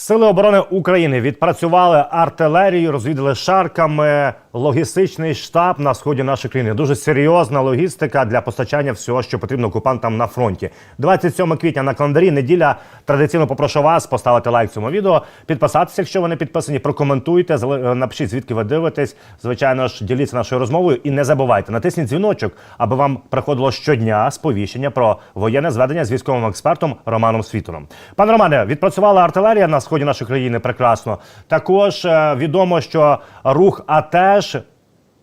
Сили оборони України відпрацювали артилерію, розвідали шарками логістичний штаб на сході нашої країни. Дуже серйозна логістика для постачання всього, що потрібно окупантам на фронті. 27 квітня на календарі. Неділя традиційно попрошу вас поставити лайк цьому відео, підписатися, якщо ви не підписані, прокоментуйте, зали- напишіть звідки ви дивитесь. Звичайно ж, діліться нашою розмовою і не забувайте натисніть дзвіночок, аби вам приходило щодня сповіщення про воєнне зведення з військовим експертом Романом Світуном. Пане Романе, відпрацювала артилерія на сході нашої країни прекрасно. Також е, відомо, що рух АТЕШ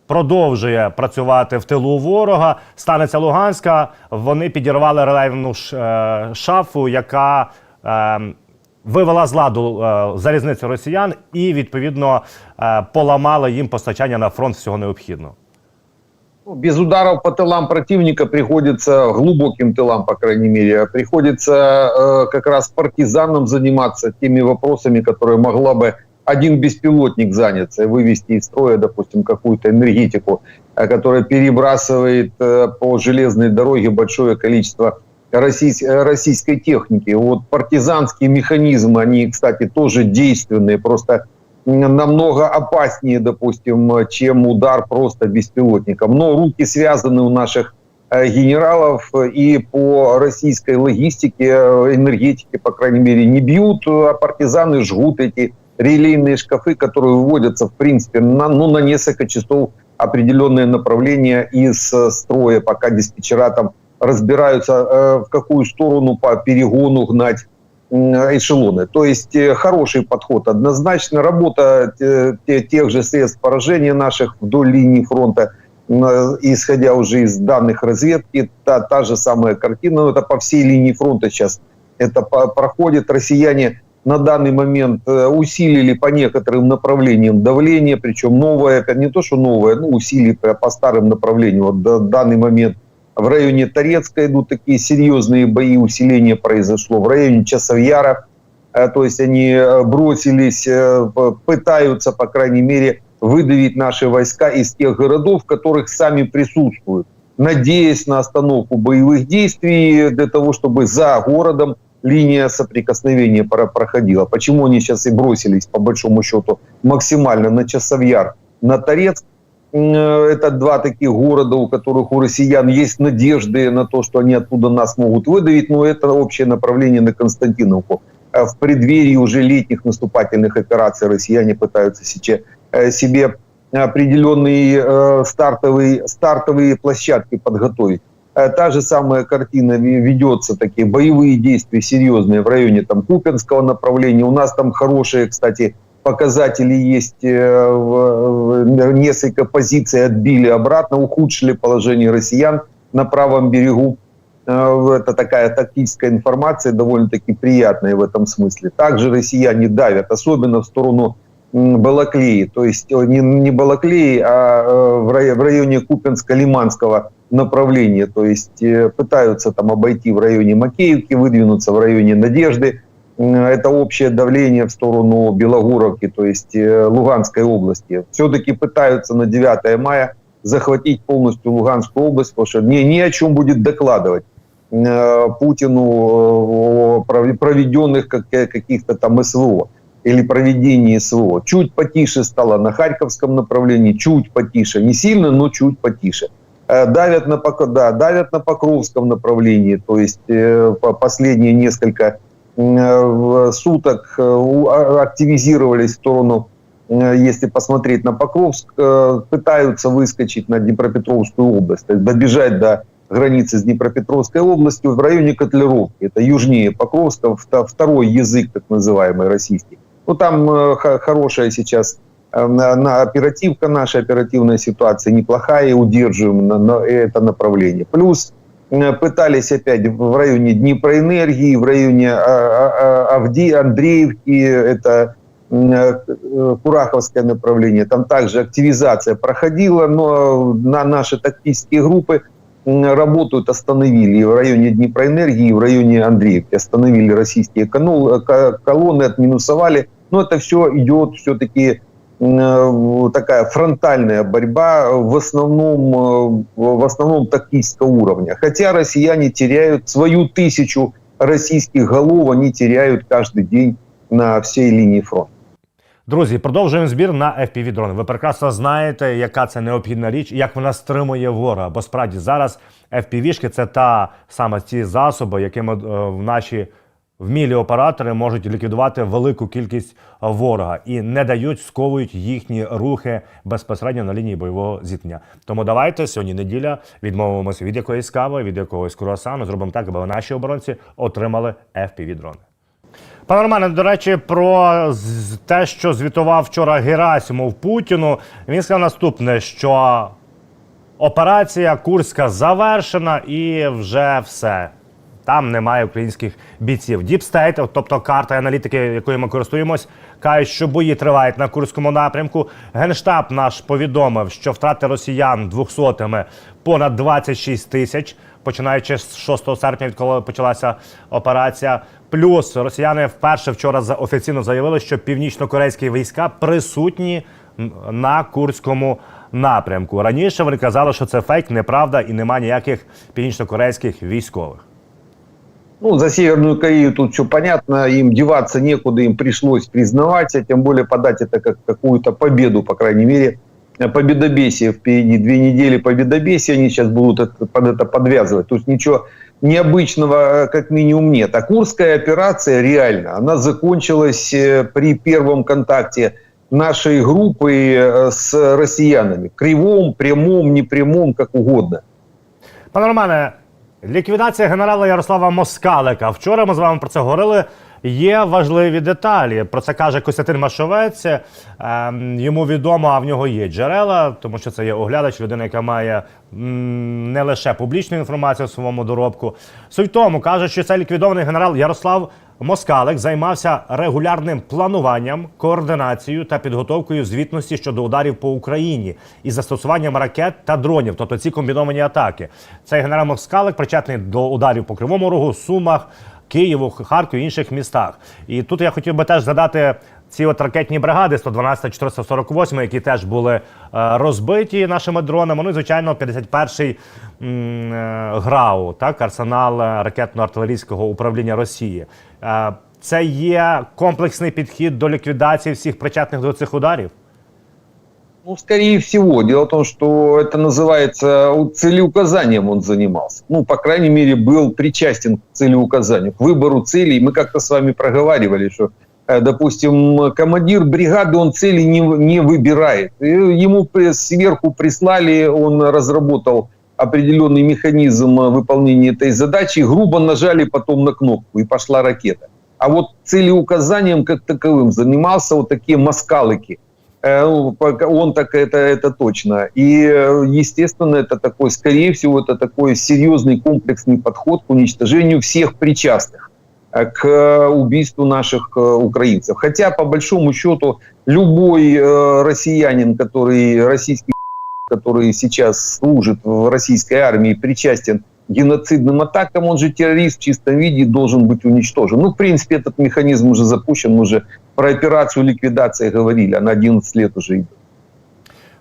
продовжує працювати в тилу ворога. Станеться Луганська. Вони підірвали релейну е, шафу, яка е, вивела з ладу е, залізницю росіян і відповідно поламала їм постачання на фронт всього необхідного. Ну, Без ударов по тылам противника приходится, глубоким тылам, по крайней мере, приходится э, как раз партизанам заниматься теми вопросами, которые могла бы один беспилотник заняться и вывести из строя, допустим, какую-то энергетику, э, которая перебрасывает э, по железной дороге большое количество российс- э, российской техники. Вот партизанские механизмы, они, кстати, тоже действенные, просто намного опаснее, допустим, чем удар просто беспилотником. Но руки связаны у наших э, генералов э, и по российской логистике, э, энергетике, по крайней мере, не бьют, а партизаны жгут эти релейные шкафы, которые выводятся, в принципе, на, ну, на несколько часов определенное направление из строя, пока диспетчера там разбираются, в какую сторону по перегону гнать эшелоны. То есть э, хороший подход однозначно. Работа те- тех же средств поражения наших вдоль линии фронта, э, исходя уже из данных разведки, та, та же самая картина, но это по всей линии фронта сейчас это проходит. Россияне на данный момент э, усилили по некоторым направлениям давление, причем новое, не то, что новое, ну, усилили по, по старым направлениям. Вот в данный момент в районе Торецка идут такие серьезные бои, усиление произошло. В районе Часовьяра, э, то есть они э, бросились, э, пытаются, по крайней мере, выдавить наши войска из тех городов, в которых сами присутствуют, надеясь на остановку боевых действий для того, чтобы за городом линия соприкосновения проходила. Почему они сейчас и бросились, по большому счету, максимально на Часовьяр, на Торецк, это два таких города, у которых у россиян есть надежды на то, что они оттуда нас могут выдавить, но это общее направление на Константиновку. Э, В преддверии уже летних наступательных операций россияне пытаются э, себе определенные э, стартовые, стартовые площадки подготовить. Э, Та же самая картина ве- ведется, такие боевые действия серьезные в районе там Купинского направления. У нас там хорошие, кстати, показатели есть, э, несколько позиций отбили обратно, ухудшили положение россиян на правом берегу. Э, Это такая тактическая информация, довольно-таки приятная в этом смысле. Также россияне давят, особенно в сторону Балаклеи, то есть э, не, не Балаклеи, а в рай- в районе Купинско-Лиманского направления, то есть пытаются там обойти в районе Макеевки, выдвинуться в районе Надежды, это общее давление в сторону Белогоровки, то есть э, Луганской области. Все-таки пытаются на 9 мая захватить полностью Луганскую область, потому что не, ни о чем будет докладывать э, Путину о пров- проведенных э, каких-то там СВО или проведении СВО. Чуть потише стало на Харьковском направлении, чуть потише, не сильно, но чуть потише. Давят на, да, давят на Покровском направлении, то есть по- последние несколько суток э, а- активизировались в сторону, э, если посмотреть на Покровск, э, пытаются выскочить на Днепропетровскую область, то есть добежать до границы с Днепропетровской областью, в районе Котлеровки. Это южнее Покровска, вто- второй язык, так называемый, российский. Ну, там э, хо- хорошая сейчас э, на, оперативка наша, оперативная ситуация неплохая, и удерживаем на, на это направление. Плюс э, пытались опять в районе Днепроэнергии, в районе а, а, а, Авди, Андреевки, это э, э, Кураховское направление, там также активизация проходила, но на наши тактические группы работают, остановили. В районе Днепроэнергии, в районе Андреевки, остановили российские э, колонны, отминусовали, но это все идет все-таки э, такая фронтальная борьба в основном, э, в основном тактического уровня. Хотя россияне теряют свою тысячу российских голов, они теряют каждый день на всей линии фронта. Друзі, продовжуємо збір на fpv дрони. Ви прекрасно знаєте, яка це необхідна річ, і як вона стримує ворога. Бо справді зараз FPV-шки – це та саме ті засоби, якими е, в наші вмілі оператори можуть ліквідувати велику кількість ворога і не дають сковують їхні рухи безпосередньо на лінії бойового зіткнення. Тому давайте сьогодні неділя відмовимося від якоїсь кави, від якогось круасану. Зробимо так, аби наші оборонці отримали fpv дрони. Пане Романе, до речі, про те, що звітував вчора Герасимов Путіну, він сказав наступне: що операція Курська завершена і вже все. Там немає українських бійців. Діпстейт, тобто карта аналітики, якою ми користуємось, кажуть, що бої тривають на Курському напрямку. Генштаб наш повідомив, що втрати росіян двохсотими понад 26 тисяч, починаючи з 6 серпня, відколи почалася операція. Плюс росіяни вперше вчора офіційно заявили, що північно-корейські війська присутні на Курському напрямку. Раніше вони казали, що це фейк, неправда і немає ніяких північно-корейських військових. Ну, за Северную Корею тут все понятно, им деваться некуда, им пришлось признавать, а тем более подать это как какую-то победу, по крайней мере, э, победобесие впереди. Две недели победобесия они сейчас будут это- под это подвязывать. То есть ничего необычного э, как минимум нет. А Курская операция реально, она закончилась э, при первом контакте нашей группы с россиянами. Кривом, прямом, непрямом, как угодно. Пане Романе, ліквідація генерала Ярослава Москалика. Вчора ми з вами про це говорили. Є важливі деталі. Про це каже Костянтин Машовець. Ем, йому відомо, а в нього є джерела, тому що це є оглядач, людина, яка має не лише публічну інформацію в своєму доробку. Суть тому каже, що це ліквідований генерал Ярослав Москалик займався регулярним плануванням, координацією та підготовкою звітності щодо ударів по Україні із застосуванням ракет та дронів, тобто ці комбіновані атаки. Цей генерал Москалик причетний до ударів по Кривому Рогу, Сумах, Києву, Харкові, інших містах. І тут я хотів би теж згадати ці от ракетні бригади 112 448, які теж були е, розбиті нашими дронами. Ну і звичайно, 51-й м, е, ГРАУ, так, арсенал е, ракетно-артилерійського управління Росії. Е, Це є комплексний підхід до ліквідації всіх причетних до цих ударів. Ну, скорее всего. Дело в том, что это называется у- целеуказанием он занимался. Ну, по крайней мере, был причастен к целеуказанию, к выбору целей. Мы как-то с вами проговаривали, что, э, допустим, командир бригады, он цели не, не выбирает. Ему сверху прислали, он разработал определенный механизм э, выполнения этой задачи, грубо нажали потом на кнопку, и пошла ракета. А вот целеуказанием как таковым занимался вот такие москалыки. Э, ну, Он так это, это точно. И, э, естественно, это такой, скорее всего, это такой серьезный комплексный подход к уничтожению всех причастных э, к э, убийству наших э, украинцев. Хотя, по большому счету, любой э, россиянин, который российский который сейчас служит в российской армии, причастен к геноцидным атакам, он же террорист в чистом виде должен быть уничтожен. Ну, в принципе, этот механизм уже запущен, мы уже про операцию ликвидации говорили, она 11 лет уже идет.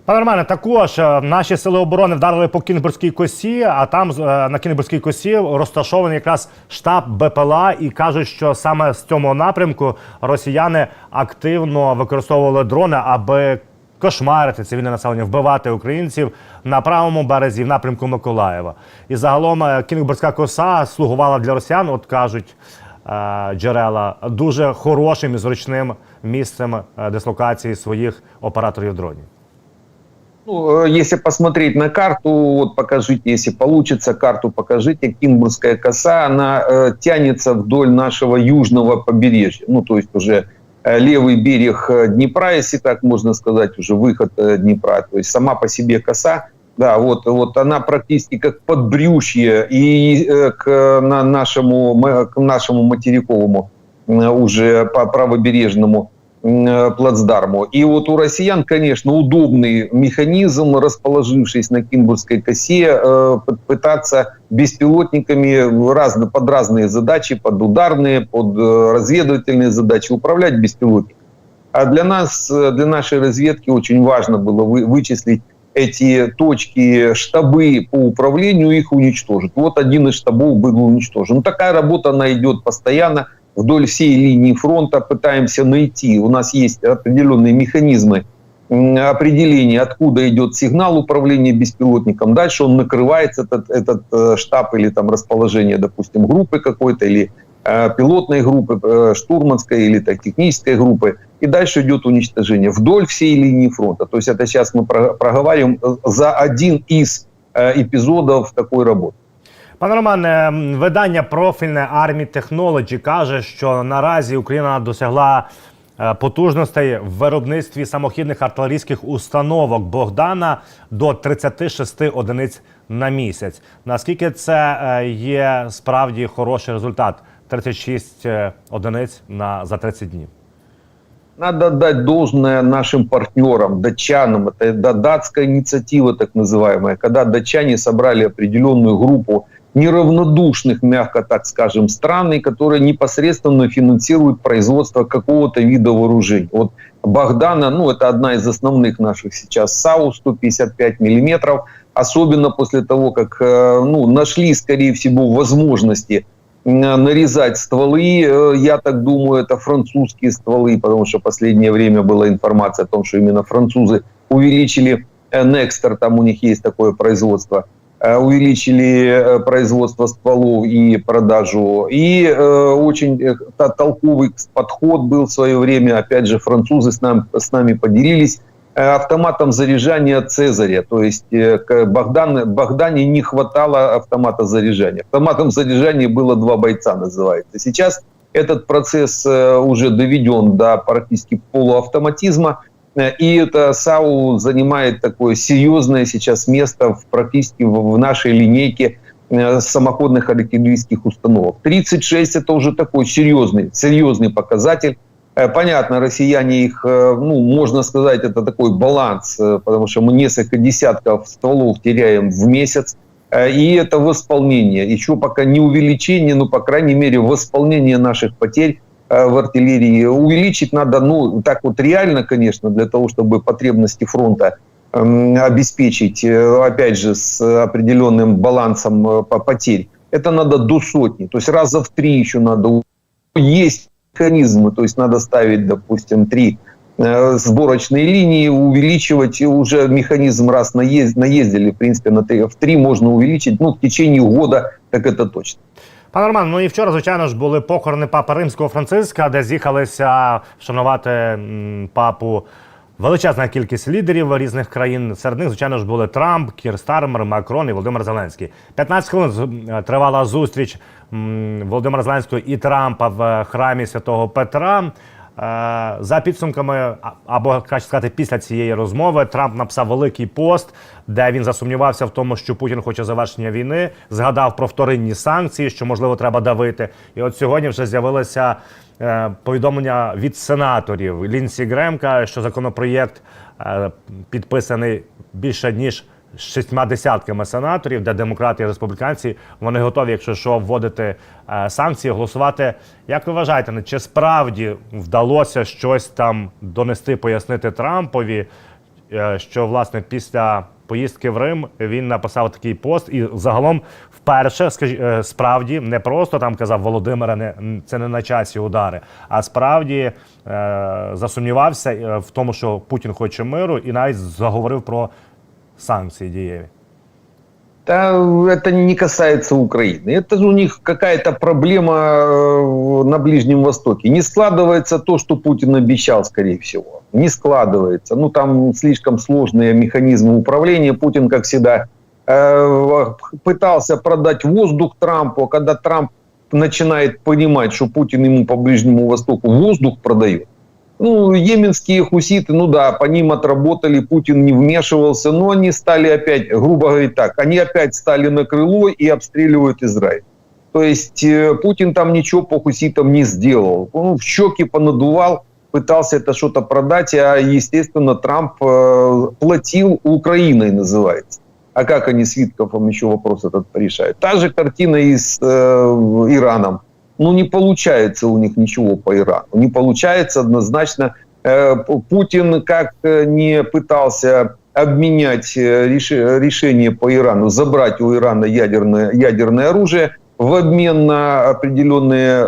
Пане Романе, також е, наші сили оборони вдарили по Кінбурзькій косі, а там е, на Кінбурзькій косі розташований якраз штаб БПЛА, і кажуть, що саме з цього напрямку росіяни активно використовували дрони, аби кошмарити цивільне населення, вбивати українців на правому березі в напрямку Миколаєва. І загалом е, Кінбурзька коса слугувала для росіян, от кажуть джерела, дуже хорошим і зручним місцем дислокації своїх операторів дронів. Ну, э, если посмотреть на карту, вот покажите, если получится карту, покажите. Кинбургская коса, она э, тянется вдоль нашего южного побережья. Ну, то есть уже э, левый берег э, Днепра, если так можно сказать, уже выход Днепра. То есть сама по себе коса, да, вот, вот она практически как подбрюшье и э, к, на нашему, к нашему материковому уже по правобережному плацдарму. И вот у россиян, конечно, удобный механизм, расположившись на Кинбургской косе, э, пытаться беспилотниками разно, под разные задачи, под ударные, под э, разведывательные задачи управлять беспилотниками. А для нас, э, для нашей разведки очень важно было вы- вычислить эти точки, штабы по управлению, их уничтожить. Вот один из штабов был уничтожен. Такая работа, она идет постоянно вдоль всей линии фронта, пытаемся найти. У нас есть определенные механизмы определения, откуда идет сигнал управления беспилотником. Дальше он накрывается, этот, этот э, штаб или там расположение, допустим, группы какой-то, или э, пилотной группы, э, штурманской или так, технической группы. И дальше идет уничтожение вдоль всей линии фронта. То есть это сейчас мы про- проговариваем за один из эпизодов такой работы. Пане Романе, видання профільне Army Technology каже, що наразі Україна досягла е, потужностей в виробництві самохідних артилерійських установок Богдана до 36 одиниць на місяць. Наскільки це е, є справді хороший результат? 36 е, одиниць на за 30 днів. Надо отдать должное нашим партнерам, датчанам. Это да- датская инициатива, так называемая, когда датчане собрали определенную группу неравнодушных, мягко так скажем, стран, которые непосредственно финансируют производство какого-то вида вооружений. Вот Богдана, ну, это одна из основных наших сейчас САУ 155 миллиметров, особенно после того, как э, ну, нашли, скорее всего, возможности м, нарезать стволы. Э, Я так думаю, это французские стволы, потому что последнее время была информация о том, что именно французы увеличили э, Nexter, там у них есть такое производство, э, увеличили э, производство стволов и продажу. И э, очень э, толковый подход был в свое время, опять же, французы с, нам, с нами поделились, э, автоматом заряжания Цезаря. То есть э, Богдан, Богдане не хватало автомата заряжания. Автоматом заряжания было два бойца, называется. Сейчас этот процесс э, уже доведен до практически полуавтоматизма. Э, И это САУ занимает такое серьезное сейчас место в, практически в, нашей линейке э, самоходных артиллерийских установок. 36 это уже такой серьезный, серьезный показатель. Э, Понятно, россияне их, ну, можно сказать, это такой баланс, потому что мы несколько десятков стволов теряем в месяц. И это восполнение. Еще пока не увеличение, но, по крайней мере, восполнение наших потерь в артиллерии. Увеличить надо, ну, так вот реально, конечно, для того, чтобы потребности фронта эм, обеспечить, э, опять же, с определенным балансом э, по- потерь. Это надо до сотни, то есть раза в три еще надо. Есть механизмы, то есть надо ставить, допустим, три э, сборочные линии, увеличивать уже механизм раз наез- наездили, в принципе, на три, в три можно увеличить, ну, в течение года, так это точно. Пане Роман, ну і вчора, звичайно ж, були похорони папи римського Франциска, де з'їхалися вшанувати папу величезна кількість лідерів різних країн. Серед них, звичайно ж, були Трамп, Кір Стармер, Макрон і Володимир Зеленський. 15 хвилин е, тривала зустріч Володимира Зеленського і Трампа в храмі святого Петра. Е, За підсумками, або краще сказати, після цієї розмови Трамп написав великий пост, де він засумнівався в тому, що Путін хоче завершення війни, згадав про вторинні санкції, що можливо треба давити. І от сьогодні вже з'явилося е, повідомлення від сенаторів. Лінсі Грем каже, що законопроєкт е, підписаний більше ніж шістьма десятками сенаторів, де демократи і республіканці вони готові, якщо що, вводити е, санкції, голосувати. Як ви вважаєте, ну, чи справді вдалося щось там донести, пояснити Трампові, е, що власне після поїздки в Рим він написав такий пост, і загалом вперше, скажі, е, справді, не просто там казав Володимире, не це не на часі удари, а справді е, засумнівався в тому, що Путін хоче миру, і навіть заговорив про санкції дієві. Да, это не касается Украины. Это же у них какая-то проблема э, на Ближнем Востоке. Не складывается то, что Путин обещал, скорее всего. Не складывается. Ну, там слишком сложные механизмы управления. Путин, как всегда, э, пытался продать воздух Трампу, а когда Трамп начинает понимать, что Путин ему по Ближнему Востоку воздух продает, ну, йеменские хуситы, ну да, по ним отработали, Путин не вмешивался, но они стали опять, грубо говоря, так, они опять стали на крыло и обстреливают Израиль. То есть э, Путин там ничего по хуситам не сделал. Он в щеки понадувал, пытался это что-то продать, а, естественно, Трамп э, платил Украиной, называется. А как они с Виткофом еще вопрос этот решают? Та же картина и с э, Ираном ну, не получается у них ничего по Ирану. Не получается однозначно. Э, Путин как э, не пытался обменять э, реш- решение по Ирану, забрать у Ирана ядерное, ядерное оружие в обмен на определенные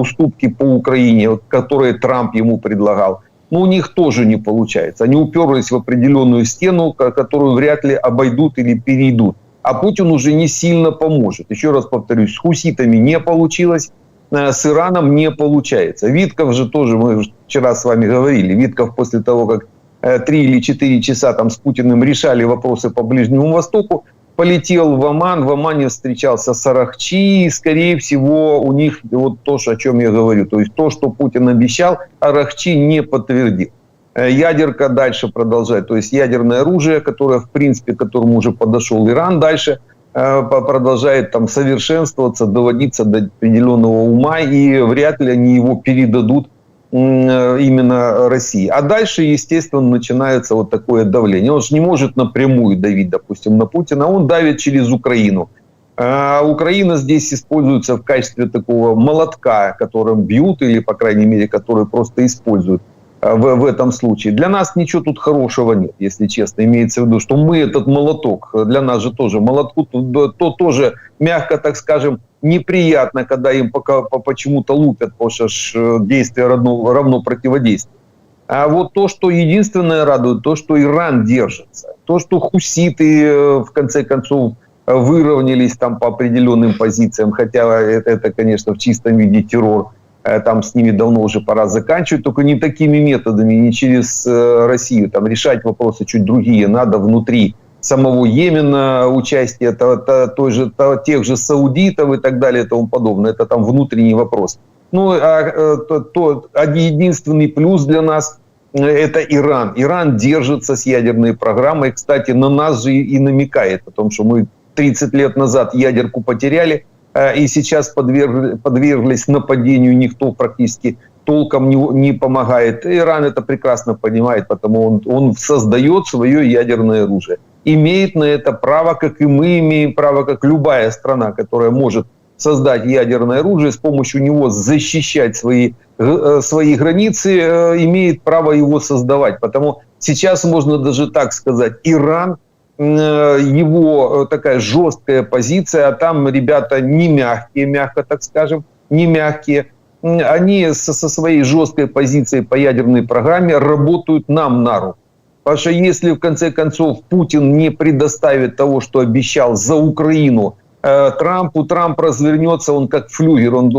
уступки по Украине, которые Трамп ему предлагал. Но у них тоже не получается. Они уперлись в определенную стену, ко- которую вряд ли обойдут или перейдут а Путин уже не сильно поможет. Еще раз повторюсь, с хуситами не получилось, э, с Ираном не получается. Витков же тоже, мы вчера с вами говорили, Витков после того, как э, три или четыре часа там с Путиным решали вопросы по Ближнему Востоку, полетел в Оман, в Омане встречался с Арахчи, и, скорее всего, у них вот то, о чем я говорю, то есть то, что Путин обещал, Арахчи не подтвердил. Э, ядерка дальше продолжает. То есть ядерное оружие, которое, в принципе, к которому уже подошел Иран дальше, э, продолжает там совершенствоваться, доводиться до определенного ума, и вряд ли они его передадут э, именно России. А дальше, естественно, начинается вот такое давление. Он же не может напрямую давить, допустим, на Путина, он давит через Украину. А Украина здесь используется в качестве такого молотка, которым бьют или, по крайней мере, который просто используют в, в этом случае. Для нас ничего тут хорошего нет, если честно. Имеется в виду, что мы этот молоток, для нас же тоже молотку, то, то тоже, мягко так скажем, неприятно, когда им пока, по, почему-то лупят, потому что ж действие равно, равно противодействию. А вот то, что единственное радует, то, что Иран держится. То, что хуситы, в конце концов, выровнялись там по определенным позициям, хотя это, это конечно, в чистом виде террор там с ними давно уже пора заканчивать, только не такими методами, не через э, Россию. Там решать вопросы чуть другие надо внутри самого Йемена, участие то, то, той же, то, тех же саудитов и так далее и тому подобное. Это там внутренний вопрос. Ну, а то, то, единственный плюс для нас э, это Иран. Иран держится с ядерной программой. Кстати, на нас же и намекает о том, что мы 30 лет назад ядерку потеряли, и сейчас подверг, подверглись нападению, никто практически толком не, не помогает. Иран это прекрасно понимает, потому он, он создает свое ядерное оружие. Имеет на это право, как и мы имеем право, как любая страна, которая может создать ядерное оружие, с помощью него защищать свои, свои границы, имеет право его создавать. Потому сейчас можно даже так сказать, Иран его такая жесткая позиция, а там ребята не мягкие, мягко так скажем, не мягкие. Они со, со своей жесткой позицией по ядерной программе работают нам на руку. Потому что если в конце концов Путин не предоставит того, что обещал за Украину э, Трампу, Трамп развернется, он как флюгер, он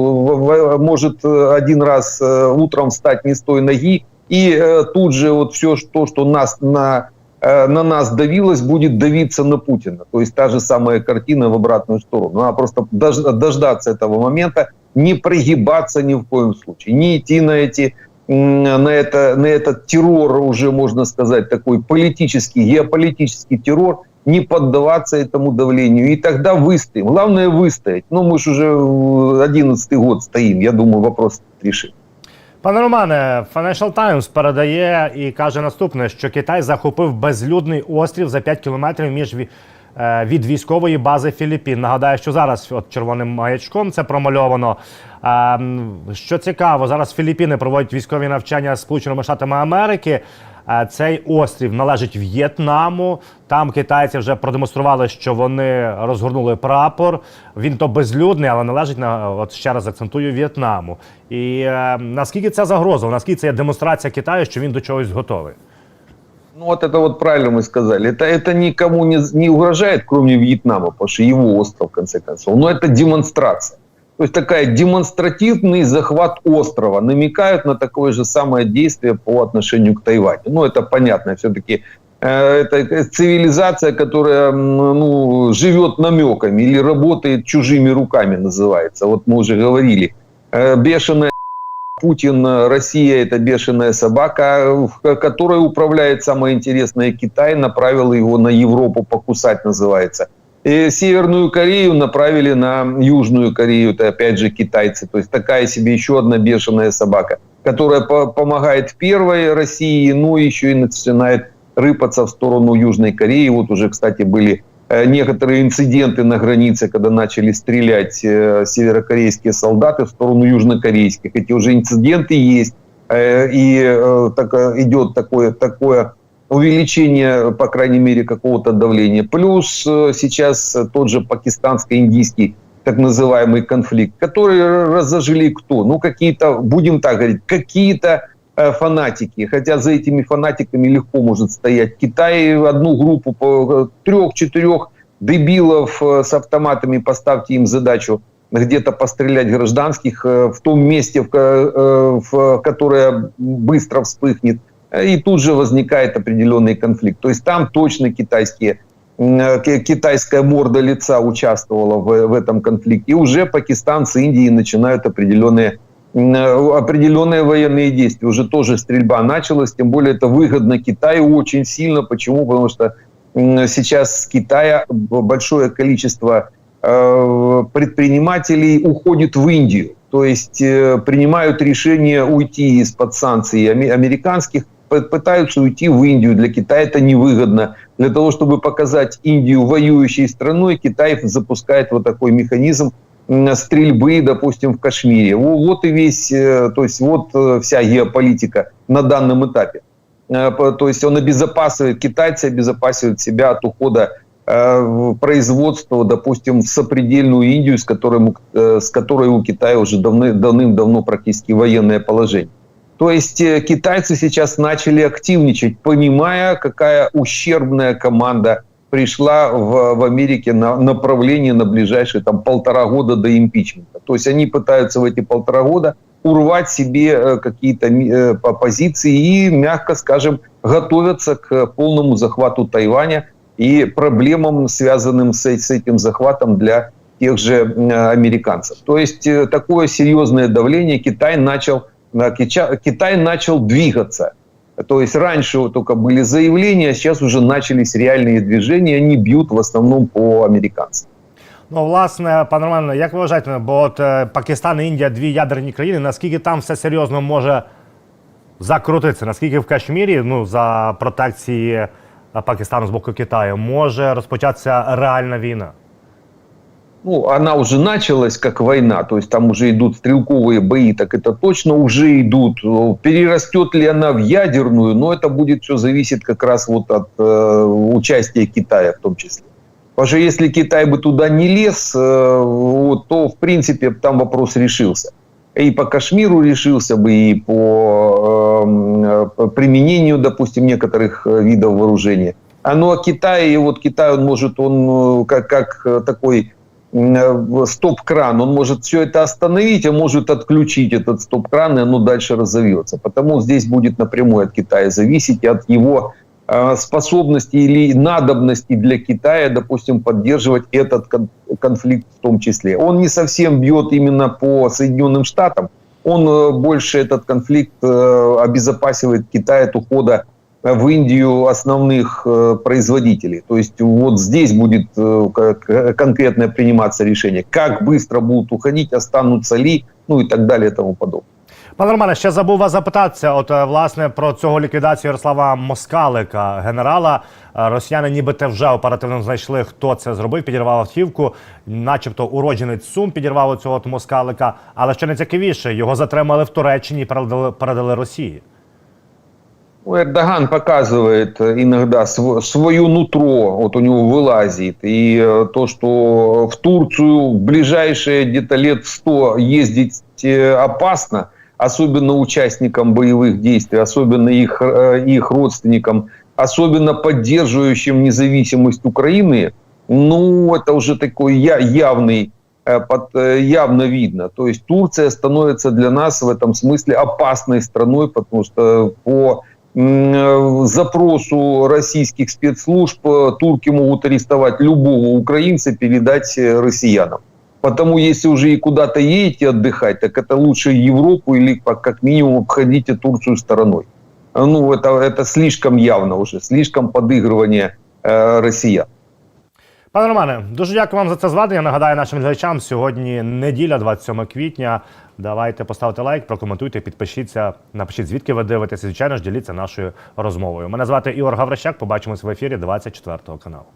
может один раз э, утром встать не с той ноги, и э, тут же вот все то, что нас на на нас давилось, будет давиться на Путина. То есть та же самая картина в обратную сторону. Надо просто дождаться этого момента, не прогибаться ни в коем случае, не идти на эти на, это, на этот террор, уже можно сказать, такой политический, геополитический террор, не поддаваться этому давлению. И тогда выстоим. Главное выстоять. Ну, мы же уже 11 год стоим. Я думаю, вопрос решим. Пане Романе, Financial Times передає і каже наступне: що Китай захопив безлюдний острів за 5 кілометрів між від військової бази Філіппін. Нагадаю, що зараз от червоним маячком це промальовано. Що цікаво, зараз Філіппіни проводять військові навчання з Сполученими Штатами Америки. Цей острів належить В'єтнаму. Там китайці вже продемонстрували, що вони розгорнули прапор. Він то безлюдний, але належить на от ще раз акцентую В'єтнаму. І е, наскільки це загроза? Наскільки це є демонстрація Китаю, що він до чогось готовий? Ну вот это вот правильно мы сказали. Это, это никому не, не угрожает, кроме Вьетнама, потому что его остров, в конце концов. Но это демонстрация. То есть такая демонстративный захват острова. Намекают на такое же самое действие по отношению к Тайваню. Ну это понятно. Все-таки э, это цивилизация, которая ну, живет намеками или работает чужими руками, называется. Вот мы уже говорили. Э, бешеная Путин, Россия – это бешеная собака, которой управляет самое интересное Китай, направил его на Европу покусать, называется. И Северную Корею направили на Южную Корею, это опять же китайцы. То есть такая себе еще одна бешеная собака, которая по помогает первой России, ну еще и начинает рыпаться в сторону Южной Кореи. Вот уже, кстати, были некоторые инциденты на границе, когда начали стрелять э, северокорейские солдаты в сторону южнокорейских. Эти уже инциденты есть, э, и так, идет такое, такое увеличение, по крайней мере, какого-то давления. Плюс сейчас тот же пакистанско-индийский так называемый конфликт, который разожгли кто? Ну, какие-то, будем так говорить, какие-то Э, фанатики, хотя за этими фанатиками легко может стоять Китай, одну группу э, трех-четырех дебилов э, с автоматами, поставьте им задачу где-то пострелять гражданских в том месте, в, которое быстро вспыхнет, и тут же возникает определенный конфликт. То есть там точно китайские китайская морда лица участвовала в, в этом конфликте. И уже пакистанцы, Индии начинают определенные Э, определенные военные действия. Уже тоже стрельба началась, тем более это выгодно Китаю очень сильно. Почему? Потому что сейчас с Китая большое количество э, предпринимателей уходит в Индию. То есть э, принимают решение уйти из-под санкций американских, пытаются уйти в Индию. Для Китая это невыгодно. Для того, чтобы показать Индию воюющей страной, Китай запускает вот такой механизм стрельбы, допустим, в Кашмире. Вот и весь, э, то есть вот э, вся геополитика на данном этапе. Э, то есть он обезопасивает, китайцы обезопасивают себя от ухода в производство, допустим, в сопредельную Индию, с которой, с которой у Китая уже давны, давным-давно практически военное положение. То есть китайцы сейчас начали активничать, понимая, какая ущербная команда пришла в, в Америке на направление на ближайшие там, полтора года до импичмента. То есть они пытаются в эти полтора года урвать себе э, какие-то э, позиции и, мягко скажем, готовятся к полному захвату Тайваня и проблемам, связанным с, с этим захватом для тех же американцев. То есть э, такое серьезное давление Китай начал, Китай начал двигаться. То есть раньше только были заявления, сейчас уже начались реальные движения, они бьют в основном по американцям. Ну, власне, пане Романе, як ви вважаєте, бо от е, Пакистан і Індія дві ядерні країни, наскільки там все серйозно може закрутитися? Наскільки в Кашмірі, ну за протекції е, Пакистану з боку Китаю, може розпочатися реальна війна? Ну, она уже началась как война, то есть там уже идут стрелковые бои, так это точно уже идут. Перерастет ли она в ядерную, но это будет все зависеть как раз вот от э, участия Китая в том числе. Потому что если Китай бы туда не лез, э, вот, то в принципе там вопрос решился. И по Кашмиру решился бы, и по э, применению, допустим, некоторых э, видов вооружения. А ну а Китай, вот Китай, он может, он э, как, как э, такой стоп-кран, он может все это остановить, а может отключить этот стоп-кран, и оно дальше разовьется. Потому здесь будет напрямую от Китая зависеть от его э, способности или надобности для Китая, допустим, поддерживать этот конфликт в том числе. Он не совсем бьет именно по Соединенным Штатам, он э, больше этот конфликт обезопасивает Китай от ухода в Индию основных э, производителей. То есть вот здесь будет э, конкретное приниматься решение, как быстро будут уходить, останутся ли, ну и так далее и тому подобное. Пане Романе, ще забув вас запитатися. От е, власне про цього ліквідацію Ярослава Москалика, генерала. Е, росіяни, нібито вже оперативно знайшли, хто це зробив. Підірвав автівку, начебто уродженець Сум підірвав цього москалика. Але що найцікавіше, його затримали в Туреччині і передали, передали Росії. Эрдоган показывает иногда свое нутро, вот у него вылазит. И э, то, что в Турцию в ближайшие где-то лет 100 ездить э, опасно, особенно участникам боевых действий, особенно их, э, их родственникам, особенно поддерживающим независимость Украины, ну, это уже такой явный, э, под- э, явно видно. То есть Турция становится для нас в этом смысле опасной страной, потому что по э, запросу российских спецслужб э, турки могут арестовать любого украинца, передать э, россиянам. Потому если уже и куда-то едете отдыхать, так это лучше Европу или по- как минимум обходите Турцию стороной. Ну, это, это слишком явно уже, слишком подыгрывание э, россиян. Пане Романе, дуже дякую вам за це зведення. Нагадаю нашим глядачам, сьогодні неділя, 27 квітня. Давайте поставте лайк, прокоментуйте, підпишіться, напишіть, звідки ви дивитеся. Звичайно ж, діліться нашою розмовою. Мене звати Ігор Гаврищак. Побачимось в ефірі 24 каналу.